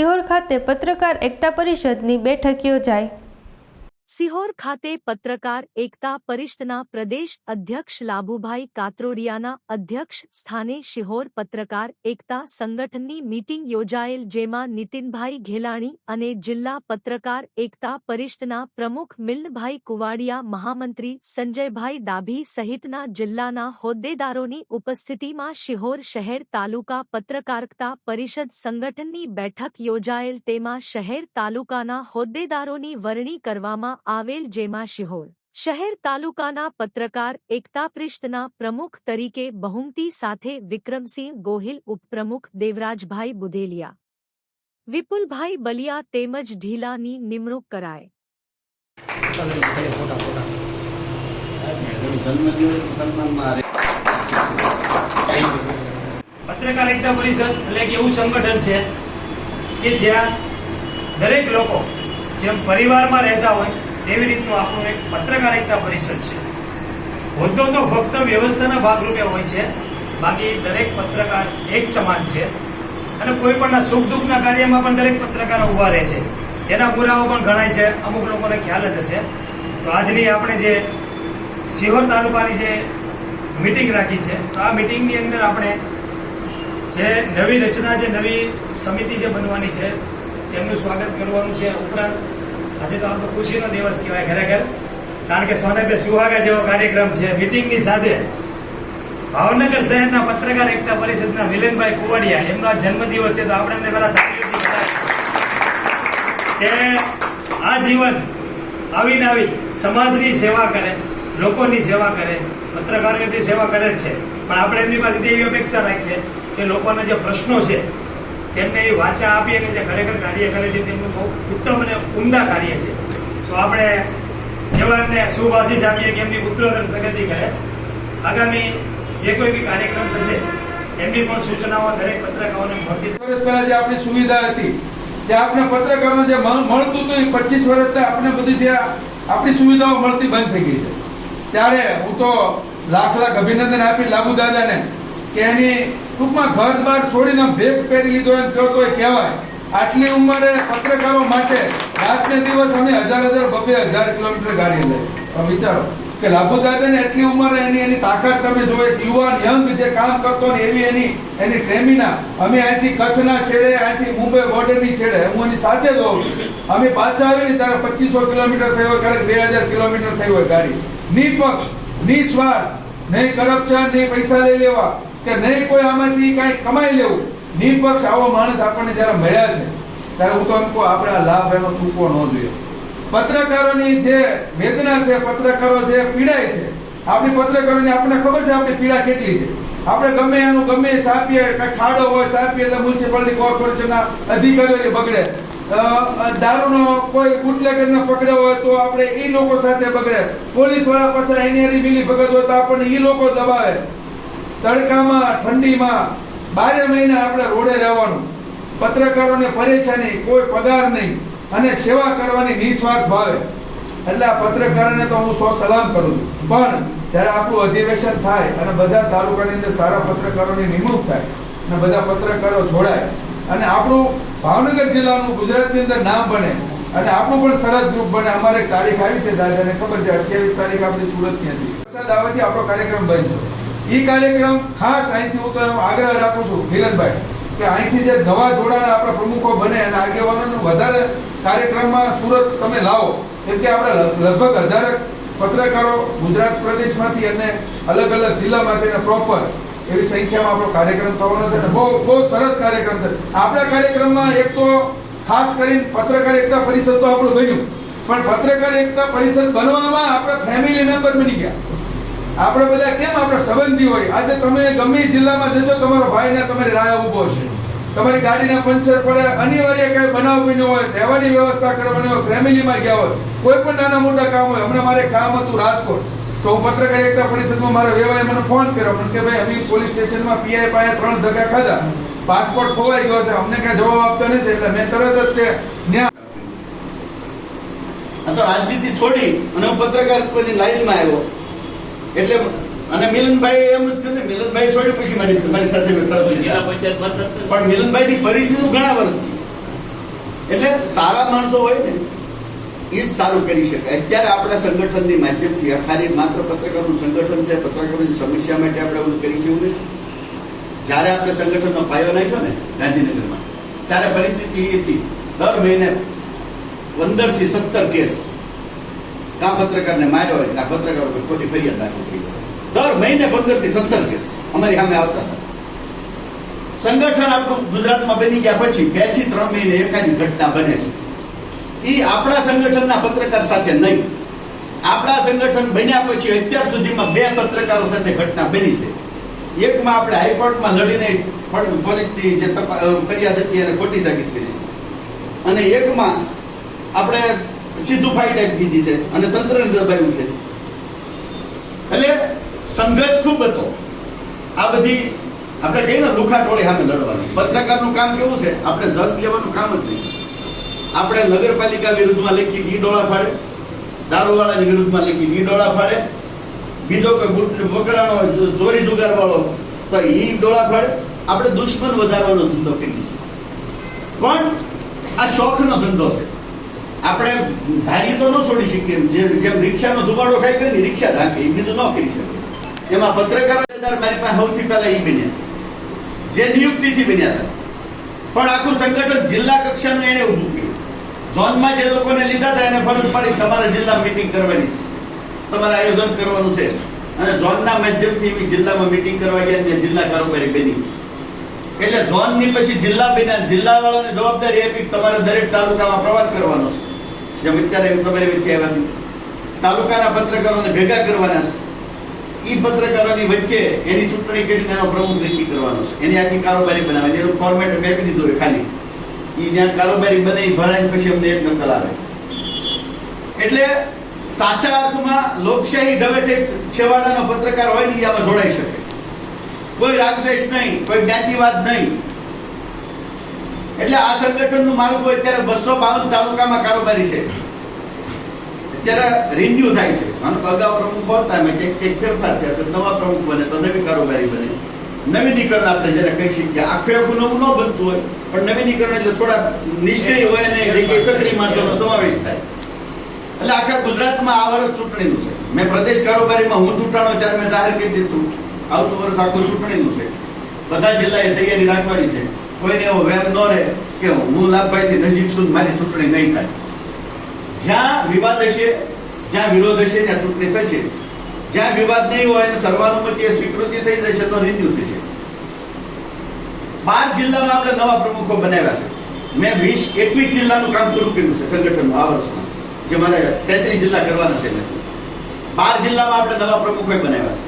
સિહોર ખાતે પત્રકાર એકતા પરિષદની બેઠક યોજાઈ. સિહોર ખાતે પત્રકાર એકતા પરિષદના પ્રદેશ અધ્યક્ષ લાભુભાઈ કાત્રોડિયાના અધ્યક્ષ સ્થાને શિહોર પત્રકાર એકતા સંગઠનની મીટિંગ યોજાયેલ જેમાં નીતિનભાઈ ઘેલાણી અને જિલ્લા પત્રકાર એકતા પરિષદના પ્રમુખ મિલનભાઈ કુવાડિયા, મહામંત્રી સંજયભાઈ ડાભી સહિતના જિલ્લાના હોદ્દેદારોની ઉપસ્થિતિમાં શિહોર શહેર તાલુકા પત્રકારકતા પરિષદ સંગઠનની બેઠક યોજાયેલ તેમાં શહેર તાલુકાના હોદ્દેદારોની વરણી કરવામાં આવેલ જેમાં શિહોર શહેર તાલુકાના પત્રકાર એકતા પૃષ્ઠના પ્રમુખ તરીકે બહુમતી સાથે વિક્રમસિંહ ગોહિલ ઉપપ્રમુખ દેવરાજભાઈ બુધેલિયા વિપુલભાઈ બલિયા તેમજ ઢીલાની નિમણૂક કરાય પત્રકાર એકતા પરિષદ એટલે એક એવું સંગઠન છે કે જ્યાં દરેક લોકો જેમ પરિવારમાં રહેતા હોય તેવી રીતનું આપણું એક પત્રકાર એકતા પરિષદ છે. હોદ્દો તો ફક્ત વ્યવસ્થાના ભાગરૂપે હોય છે. બાકી દરેક પત્રકાર એક સમાન છે. અને કોઈ પણના સુખ દુઃખના કાર્યમાં પણ દરેક પત્રકાર ઊભા રહે છે. જેના પુરાવો પણ ગણાય છે. અમુક લોકોને ખ્યાલ જ હશે. તો આજની આપણે જે સિહોર તાલુકાની જે મિટિંગ રાખી છે, તો આ મિટિંગની અંદર આપણે જે નવી રચના, જે નવી સમિતિ જે બનવાની છે, તેમનું સ્વાગત કરવાનું છે. ઉપરાંત આજે તો આપણો ખુશીનો દિવસ કહેવાય ખરેખર. કારણ કે સોનેબે સુહાગા જેવો કાર્યક્રમ છે. મિટિંગની સાથે ભાવનગર શહેરના પત્રકાર એકતા પરિષદના મિલનભાઈ કુવાડિયા, એમનો જન્મદિવસ છે, તો આપણે એમને પહેલા તાળીઓથી કે આ જીવન આવીને આવી સમાજની સેવા કરે, લોકોની સેવા કરે, પત્રકારોની સેવા કરે જ છે. પણ આપણે એમની પાસેથી એવી અપેક્ષા રાખીએ કે લોકોના જે પ્રશ્નો છે તેમને એ વાચા આપી અને જે ખરેખર કાર્ય કરે છે, તેમનું બહુ ઉત્તમ અને ઉમદા કાર્ય છે. તો આપણે જવાનને શુભ આશીષ આપીએ કે એમની ઉત્તરોત્તર પ્રગતિ કરે. આગામી જે કોઈ બી કાર્યક્રમ થશે, એમની પણ સૂચનાઓ દરેક પત્રકારોને મળતી પહેલા જે આપણી સુવિધા હતી, જે આપણે પત્રકારોને જે મળ- મળતું હતું, એ પચીસ વર્ષથી આપણે બધી જે આપણી સુવિધાઓ મળતી બંધ થઈ ગઈ છે. ત્યારે હું તો લાખ લાખ અભિનંદન આપી લાબુ દાદાને કે એની ટૂંકમાં ઘર બાર છોડીને ભેગ પહેરી લીધો એમ કહો તો કહેવાય. આટલી ઉંમરે પત્રકારો માટે રાતને દિવસ અમે હજાર હજાર, બબે હજાર કિલોમીટર ગાડી લઈ. વિચારો કે લાભુ દાદાને એટલી ઉંમરે એની એની તાકાત તમે જો યુવાન, યંગ જે કામ કરતો ને એવી એની એની સ્ટેમિના અમે અહીંથી કચ્છના છેડે, અહીંથી મુંબઈ બોર્ડરની છેડે, હું એની સાથે જ છું. અમે પાછા આવીને ત્યારે પચીસો કિલોમીટર થઈ હોય, ક્યારેક બે હજાર કિલોમીટર થઈ હોય ગાડી. નિપક્ષ, નિસ્વાર્થ, નહીં કરપ્શન, નહીં પૈસા લઈ લેવા. કે નહીં કોઈ આમાંથી કાંઈ કમાઈ લેવું? નિપક્ષ આવો માણસ આપણને જ્યારે મળ્યા છે, ત્યારે હું તો એમ કહું, આપણે આ લાભ એનો ચૂકવો ન જોઈએ. પત્રકારોની જે વેદના છે, પત્રકારો જે પીડાય છે, આપણી પત્રકારોની આપણને ખબર છે આપણી પીડા કેટલી છે? આપણે ગમે એનું, ગમે છાપીએ ખાડો હોય, છાપીએ તો મ્યુનિસિપાલિટી કોર્પોરેશનના અધિકારીઓને બગડે. દારૂનો કોઈ બુટલેગરને પકડ્યો હોય તો આપણે એ લોકો સાથે બગડે. પોલીસવાળા પાછા એની મિલી ભગત હોય તો આપણને એ લોકો દબાવે. તડકામાં, ઠંડીમાં, બારે મહિને આપણે રોડે રહેવાનું. પત્રકારોને પરેશાની, કોઈ પગાર નહીં. અને સેવા કરવાની નિસ્વાર્થ ભાવે. એટલે આ પત્રકારોને તો હું સો સલામ કરું છું. પણ જ્યારે આપણું અધિવેશન થાય અને બધા તાલુકાની અંદર સારા પત્રકારોની નિમણૂક થાય અને બધા પત્રકારો જોડાય અને આપણું ભાવનગર જિલ્લાનું ગુજરાતની અંદર નામ બને અને આપણું પણ સરસ ગ્રુપ બને, અમારે તારીખ આવી છે દાદાને. ખબર છે, અઠ્યાવીસ તારીખ આપણી સુરતની હતી. વરસાદ આવવાથી આપણો કાર્યક્રમ બંધ છે એ કાર્યક્રમ ખાસ અહીંથી હું તો આગ્રહ રાખું છું, મિલનભાઈ, કે અહીંથી જે નવા જોડાના આપણા પ્રમુખો બને અને આગેવાનો વધારે કાર્યક્રમમાં સુરત તમે લાવો, કેમ કે આપણે લગ- લગભગ હજાર પત્રકારો ગુજરાત પ્રદેશમાંથી અને અલગ અલગ જિલ્લામાંથી પ્રોપર એવી સંખ્યામાં આપણો કાર્યક્રમ થવાનો છે બહુ બહુ સરસ કાર્યક્રમ છે. આપણા કાર્યક્રમમાં એક તો ખાસ કરીને પત્રકાર એકતા પરિષદ તો આપણું બન્યું, પણ પત્રકાર એકતા પરિષદ બનવામાં આપણા ફેમિલી મેમ્બર બની ગયા. આપણે બધા કેમ આપણે સંબંધી હોય? આજે તમે ગમે જિલ્લામાં જશો તમારો ભાઈ ને તમારી રાહ ઊભો છે. તમારી ગાડીના પંચર પડે, અનિવાર્ય કઈ બનાવ બન્યો હોય, રહેવાની વ્યવસ્થા કરવાની હોય, ફેમિલીમાં ગયા હોય, કોઈ પણ નાના મોટા કામ હોય, હમણાં મારે કામ હતું રાજકોટ. તો હું પત્રકાર એકતા પરિષદમાં મારા વેવાએ મને ફોન કર્યો, મને કે ભાઈ અમે પોલીસ સ્ટેશનમાં પીઆઈ પાસે ત્રણ ધક્કા ખાધા. પાસપોર્ટ ખોવાઈ ગયો છે, અમને કઈ જવાબ આપતો નથી, એટલે મેં તરત જ તે તો રાજનીતિ છોડી અને હું પત્રકાર લાઈનમાં આવ્યો. એટલે અને મિલનભાઈ એમ જ છે ને મિલનભાઈ છોડ્યું પછી મારી મારી સાથે પણ મિલનભાઈ ની પરિચિત ઘણા વર્ષથી એટલે સારા માણસો હોય ને એ જ સારું કરી શકાય. અત્યારે આપણા સંગઠનની માધ્યમથી ખાલી માત્ર પત્રકારનું સંગઠન છે પત્રકારોની સમસ્યા માટે આપણે બધું કરી છે એવું નથી. જ્યારે આપણે સંગઠનનો પાયો નાખ્યો ને ગાંધીનગરમાં ત્યારે પરિસ્થિતિ એ હતી. દર મહિને પંદરથી સત્તર કેસ કા પત્રકારને માર્યો હોય કા પત્રકાર ઉપર ખોટી ફરિયાદ દાખલ થઈ. દર મહિને પંદરથી સત્તર કેસ અમારી સામે આવતા હતા. સંગઠન આપણું ગુજરાતમાં બની ગયા પછી બેથી ત્રણ મહિને એકાદી ઘટના બને છે. એ આપણા સંગઠનના પત્રકાર સાથે નહીં. આપણા સંગઠન બન્યા પછી અત્યાર સુધીમાં બે પત્રકારો સાથે ઘટના બની છે. એકમાં આપણે હાઈકોર્ટમાં લડીને પણ પોલીસની જે ફરિયાદ હતી એને ખોટી સાબિત કરી છે. અને એકમાં આપણે સીધું ફાઈટ આપી દીધી છે અને તંત્રને દબાવ્યું છે. એટલે સંઘર્ષ ખૂબ હતો. આ બધી આપણે કહીએ ને લુખા ટોળી સામે લડવાનું. પત્રકારનું કામ કેવું છે? આપણે જસ લેવાનું કામ જ નહીં. આપણે નગરપાલિકા વિરુદ્ધમાં લેખી ઈ ડોળા ફાડે, દારૂવાળાની વિરુદ્ધમાં લેખી ઈ ડોળા ફાડે, બીજો કોઈ ગુટ પકડાણો, ચોરી જુગારવાળો, તો ઈ ડોળા ફાડે. આપણે દુશ્મન વધારવાનો ધંધો કરીએ છીએ. પણ આ શોખનો ધંધો છે. આપણે ધારી તો ન છોડી શકીએ જેમ રિક્ષાનો ધુમાડો ખાઈ ગયો ને રિક્ષા ધાકે, એ બીજું ન કરી શકે. એમાં પત્રકારો મારી પાસે સૌથી પહેલા ઈ બન્યા. જે નિયુક્તિથી બન્યા હતા. પણ આખું સંગઠન જિલ્લા કક્ષાનું એને ઊભું કર્યું. ઝોનમાં જે લોકોને લીધા હતા એને ફરજ પાડી તમારા જિલ્લા મિટિંગ કરવાની છે. તમારે આયોજન કરવાનું છે. અને ઝોનના માધ્યમથી એવી જિલ્લામાં મિટિંગ કરવા ગયા ત્યાં જિલ્લા કારોબારી બની. એટલે ઝોનની પછી જિલ્લા બન્યા. જિલ્લા વાળાને જવાબદારી આપી તમારે દરેક તાલુકામાં પ્રવાસ કરવાનો છે. જેમ અત્યારે તમારી વચ્ચે આવ્યા છે તાલુકાના પત્રકારોને ભેગા કરવાના છે. ઈ પત્રકારોની વચ્ચે એની ચૂંટણી કરીને એનો પ્રમુખ નક્કી કરવાનો છે. એની આખી કારોબારી બનાવે. એનું ફોર્મેટ મેં દીધું હોય ખાલી. એ જ્યાં કારોબારી બને ભણાય ને પછી અમને એક નકલ આવે. એટલે સાચા અર્થમાં લોકશાહી ઢબેઠે છેવાડાનો પત્રકાર હોય ને એ આમાં જોડાઈ શકે. કોઈ રાગદેશ નહીં, કોઈ જ્ઞાતિવાદ નહીં. એટલે આ સંગઠનનું માળખું અત્યારે બસો બાવન તાલુકામાં કારોબારી છે. અત્યારે રિન્યુ થાય છે. માનો અગાઉ પ્રમુખ હતા મેં કંઈક કંઈક ફેરફાર થયા છે. નવા પ્રમુખ બને તો નવી કારોબારી બને. નવીનીકરણ આપણે જેને કહી શકીએ, આખું આખું નવું ન બનતું હોય, પણ નવીનીકરણ એટલે થોડા નિષ્ક્રિય હોય અને જગ્યાએ સક્રિય માણસોનો સમાવેશ થાય. એટલે આખા ગુજરાતમાં આ વર્ષ ચૂંટણીનું છે. મેં પ્રદેશ કારોબારીમાં હું ચૂંટાણો ત્યારે મેં જાહેર કરી દીધું. આવતું વર્ષ આખું ચૂંટણીનું છે. બધા જિલ્લાએ તૈયારી રાખવાની છે. કોઈને એવો વેમ ન રહે કે હું લાભભાઈથી નજીક સુધી મારી ચૂંટણી નહીં થાય. જ્યાં વિવાદ હશે, જ્યાં વિરોધ હશે, ત્યાં ચૂંટણી થશે. જ્યાં વિવાદ નહીં હોય અને સર્વાનુમતિએ સ્વીકૃતિ થઈ જશે, તો રિન્યુ થશે. બાર જિલ્લામાં આપણે નવા પ્રમુખો બનાવ્યા છે. મેં વીસ, એકવીસ જિલ્લાનું કામ પૂરું કર્યું છે સંગઠનનું આ વર્ષમાં, જે મારે તેત્રીસ જિલ્લા કરવાના છે બાર જિલ્લામાં આપણે નવા પ્રમુખો બનાવ્યા છે.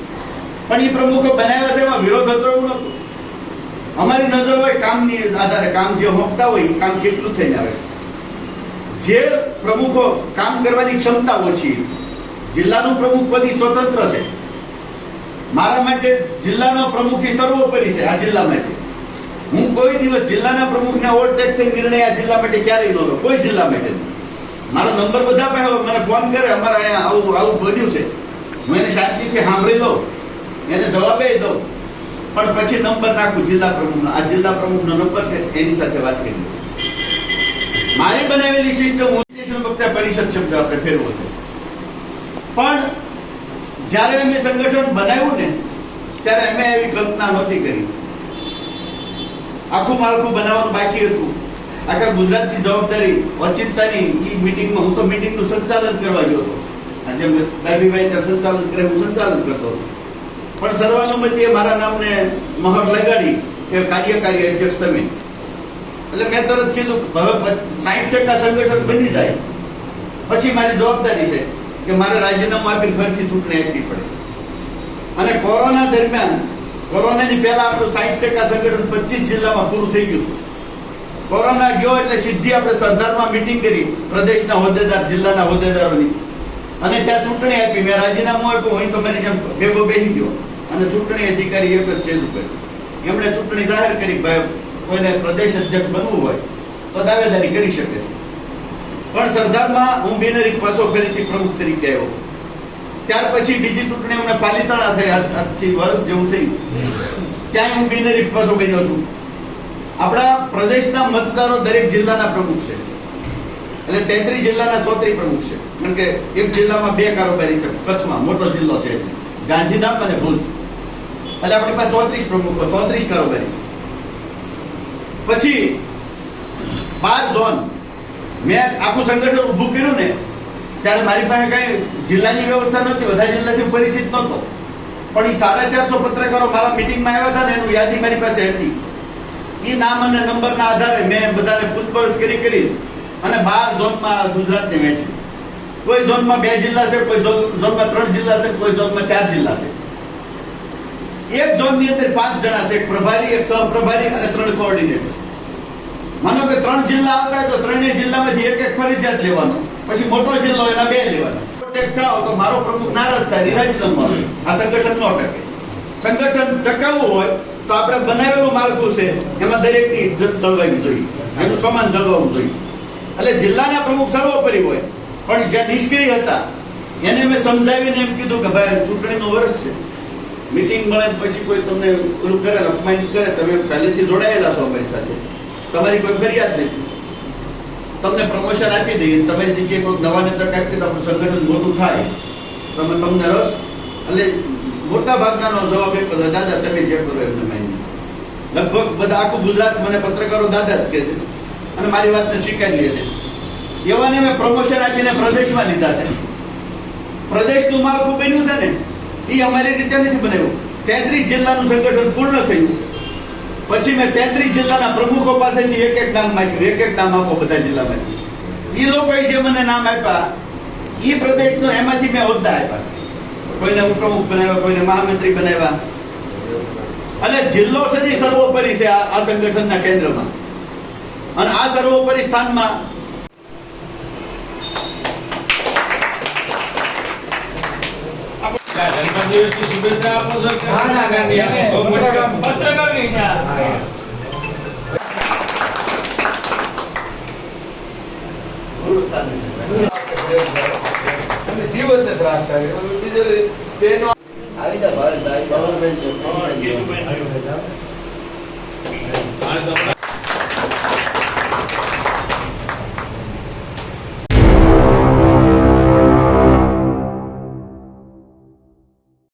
પણ એ પ્રમુખો બનાવ્યા છે એમાં વિરોધ હતો એવું નતું અમારી નજર હોય કામની આધારે કામ જે હોપતા હોય એ કામ કેટલું થઈને આવે છે? જે પ્રમુખો કામ કરવાની ક્ષમતા ઓછી, જિલ્લાનું પ્રમુખ પદ સ્વતંત્ર છે. મારા માટે જિલ્લાનો પ્રમુખ એ સર્વોપરી છે આ જિલ્લા માટે. હું કોઈ દિવસ જિલ્લાના પ્રમુખને ઓવરટેક થઈ નિર્ણય આ જિલ્લા માટે ક્યારેય નહોતો, કોઈ જિલ્લા માટે. મારો નંબર બધા પાસે મને ફોન કરે, અમારે અહીંયા આવું આવું બન્યું છે. હું એને શાંતિથી સાંભળી દઉં એને જવાબે દઉં. પણ પછી નંબર નાખું, જિલ્લા પ્રમુખનો. આ જિલ્લા પ્રમુખનો નંબર છે, એની સાથે વાત કરી મારી બનાવેલી સિસ્ટમ સ્ટેશન વખતે પરિષદ શબ્દ આપણે ફેરવો છે. પણ જ્યારે અમે સંગઠન બનાવ્યું ને, ત્યારે અમે એવી કલ્પના નહોતી કરી. આખું માળખું બનાવવાનું બાકી હતું. આખા ગુજરાતની જવાબદારી ઓચિંતાની એ મિટિંગમાં હું તો મિટિંગનું સંચાલન કરવા ગયો હતો. આજે ડાબીભાઈ ત્યાં સંચાલન કરે હું સંચાલન કરતો હતો. પણ સર્વાનુમતિએ મારા નામને મહર લગાડી કે કાર્યકારી અધ્યક્ષ તમે. એટલે મેં તરત કીધું હવે સાહીઠ ટકા સંગઠન બની જાય. પછી મારી જવાબદારી છે કે મારે રાજીનામું આપીને ફરીથી ચૂંટણી આપવી પડે. અને કોરોના દરમિયાન, કોરોનાની પહેલા આપણું સાહીઠ ટકા સંગઠન પચીસ જિલ્લામાં પૂરું થઈ ગયું. કોરોના ગયો એટલે સીધી આપણે સરદારમાં મિટિંગ કરી પ્રદેશના હોદ્દેદાર, જિલ્લાના હોદ્દેદારોની. અને ત્યાં ચૂંટણી આપી, મેં રાજીનામું આપ્યું, હું મારી જેમ ભેગો બેસી ગયો. અને ચૂંટણી અધિકારી એ જ સ્ટેજ ઉપર એમણે ચૂંટણી જાહેર કરી ભાઈ, કોઈને પ્રદેશ અધ્યક્ષ બનવું હોય તો દાવેદારી કરી શકે છે. પણ સરદારમાં હું બિનરી પાછો ફરીથી પ્રમુખ તરીકે આવ્યો. ત્યાર પછી બીજી ચૂંટણી અમને પાલિતાણા થઈ આજથી વર્ષ જેવું થયું. ત્યાં હું બિનરી પાછો બન્યો છું. આપણા પ્રદેશના મતદારો દરેક જિલ્લાના પ્રમુખ છે. એટલે તેત્રીસ જિલ્લાના ચોત્રીસ પ્રમુખ છે. કારણ કે એક જિલ્લામાં બે કારોબારી છે, કચ્છમાં મોટો જિલ્લો છે. ગાંધીધામ અને ભુજ. એટલે આપણી પાસે ચોત્રીસ પ્રમુખો, ચોત્રીસ કારોબારી છે. પછી, બાર ઝોન. મેં આખું સંગઠન ઊભું કર્યું ને, ત્યારે મારી પાસે કઈ જિલ્લાની વ્યવસ્થા નહોતી, બધા જિલ્લાથી પરિચિત નહોતો. પણ એ સાડા ચારસો પત્રકારો મારા મિટિંગમાં આવ્યા હતા ને, એનું યાદી મારી પાસે હતી. એ નામ અને નંબરના આધારે મેં બધાને પૂછપરછ કરી કરી અને બાર ઝોનમાં ગુજરાતને વહેંચ્યું કોઈ ઝોનમાં બે જિલ્લા છે, કોઈ ઝોન- ઝોનમાં ત્રણ જિલ્લા છે, કોઈ ઝોનમાં ચાર જિલ્લા છે. એક ઝોનની અંદર પાંચ જણા છે, એક પ્રભારી, એક સહપ્રભારી અને ત્રણ કોઓર્ડિનેટર માનો કે ત્રણ જિલ્લા આવતા હોય તો ત્રણેય જિલ્લામાંથી એક એક ફરજિયાત લેવાનો. પછી મોટો જિલ્લો એના બે લેવાના. પ્રોટેક્ટ થાવ તો મારો પ્રમુખ નારાજ થાય રાજીનામું આપે આ સંગઠન ન ટકે. સંગઠન ટકાવવું હોય તો આપણે બનાવેલું માળખું છે, એમાં દરેકની ઇજ્જત જળવાવી જોઈએ. એનું સમાન જળવાવું જોઈએ. એટલે જિલ્લાના પ્રમુખ સર્વોપરી હોય. પણ જ્યાં નિષ્ક્રિય હતા, એને મેં સમજાવીને એમ કીધું કે ભાઈ ચૂંટણીનું વર્ષ છે. મીટિંગ મળે પછી કોઈ તમને ઓલું કરે, અપમાનિત કરે, તમે પહેલેથી જોડાયેલા છો અમારી સાથે. તમારી કોઈ ફરિયાદ નથી. તમને પ્રમોશન આપી દઈએ તમારી જગ્યાએ કોઈ નવાને તક આપી તો સંગઠન મોટું થાય. તમે તમને રસ? એટલે મોટા ભાગનાનો જવાબ એક હતો, દાદા, તમે જે કરો એમને માની લગભગ બધા આખું ગુજરાત મને પત્રકારો દાદા જ કહે છે. અને મારી વાતને સ્વીકારી લે છે. એવાને મેં પ્રમોશન આપીને પ્રદેશમાં લીધા છે. પ્રદેશનું માળખું બન્યું છે ને એ અમારી રીતે નથી બનાવ્યું. તેત્રીસ જિલ્લાનું સંગઠન પૂર્ણ થયું. પછી મેં તેત્રીસ જિલ્લાના પ્રમુખો પાસેથી એક એક નામ માંગ્યું. એક એક નામ આપો બધા જિલ્લામાંથી. એ લોકોએ જે મને નામ આપ્યા એ પ્રદેશનો એમાંથી મેં હોદ્દા આપ્યા. કોઈને ઉપપ્રમુખ બનાવ્યા, કોઈને મહામંત્રી બનાવ્યા. અને જિલ્લો સર્વોપરી છે આ સંગઠનના કેન્દ્રમાં. અને આ સર્વોપરી સ્થાનમાં અને જીવનને ત્રાસ થાય બીજો બેનો ગવર્મેન્ટ કેશુભાઈ આવ્યો. હા, તો